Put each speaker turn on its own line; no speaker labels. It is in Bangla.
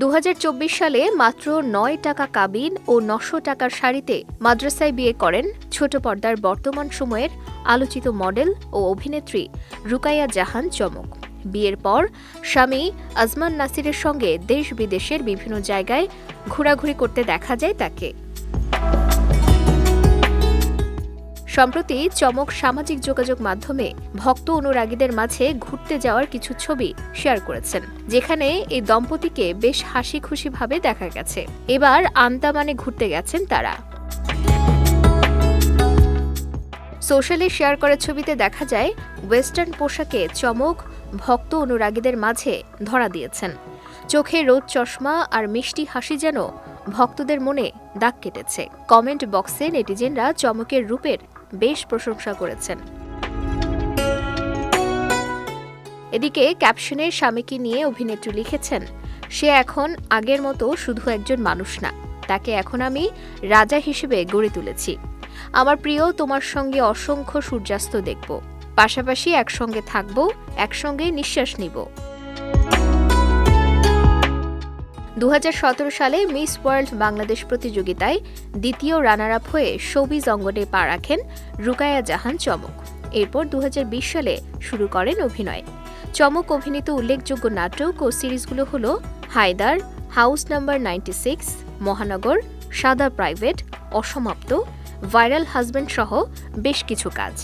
দু হাজার চব্বিশ সালে মাত্র নয় টাকা কাবিন ও নশো টাকার শাড়িতে মাদ্রাসায় বিয়ে করেন ছোট পর্দার বর্তমান সময়ের আলোচিত মডেল ও অভিনেত্রী রুকাইয়া জাহান চমক। বিয়ের পর স্বামী আজমান নাসিরের সঙ্গে দেশ বিদেশের বিভিন্ন জায়গায় ঘোরাঘুরি করতে দেখা যায় তাকে। সম্প্রতি চমক সামাজিক যোগাযোগ মাধ্যমে ভক্ত অনুরাগীদের মাঝে ঘুরতে যাওয়ার কিছু ছবি শেয়ার করেছেন, যেখানে এই দম্পতিকে বেশ হাসি খুশিভাবে দেখা গেছে। এবার আন্দামানে ঘুরতে গেছেন তারা। সোশ্যালে শেয়ার করা ছবিতে দেখা যায়, ওয়েস্টার্ন পোশাকে চমক ভক্ত অনুরাগীদের মাঝে ধরা দিয়েছেন। চোখে রোদ চশমা আর মিষ্টি হাসি যেন ভক্তদের মনে দাগ কেটেছে। কমেন্ট বক্সে নেটিজেনরা চমকের রূপের বেশ প্রশংসা করেছেন। এদিকে ক্যাপশনে স্বামীকে নিয়ে অভিনেত্রী লিখেছেন, সে এখন আগের মতো শুধু একজন মানুষ না, তাকে এখন আমি রাজা হিসেবে গড়ে তুলেছি। আমার প্রিয়, তোমার সঙ্গে অসংখ্য সূর্যাস্ত দেখব। পাশাপাশি একসঙ্গে থাকব, একসঙ্গে নিঃশ্বাস নিব। দু হাজার সতেরো সালে মিস ওয়ার্ল্ড বাংলাদেশ প্রতিযোগিতায় দ্বিতীয় রানার আপ হয়ে শোবিজ অঙ্গনে পা রাখেন রুকায়া জাহান চমক। এরপর দু হাজার বিশ সালে শুরু করেন অভিনয়। চমক অভিনীত উল্লেখযোগ্য নাটক ও সিরিজগুলো হল Haider, house number ninety six, Mahanagar, সাদা প্রাইভেট, অসমাপ্ত, ভাইরাল হাজব্যান্ড সহ বেশ কিছু কাজ।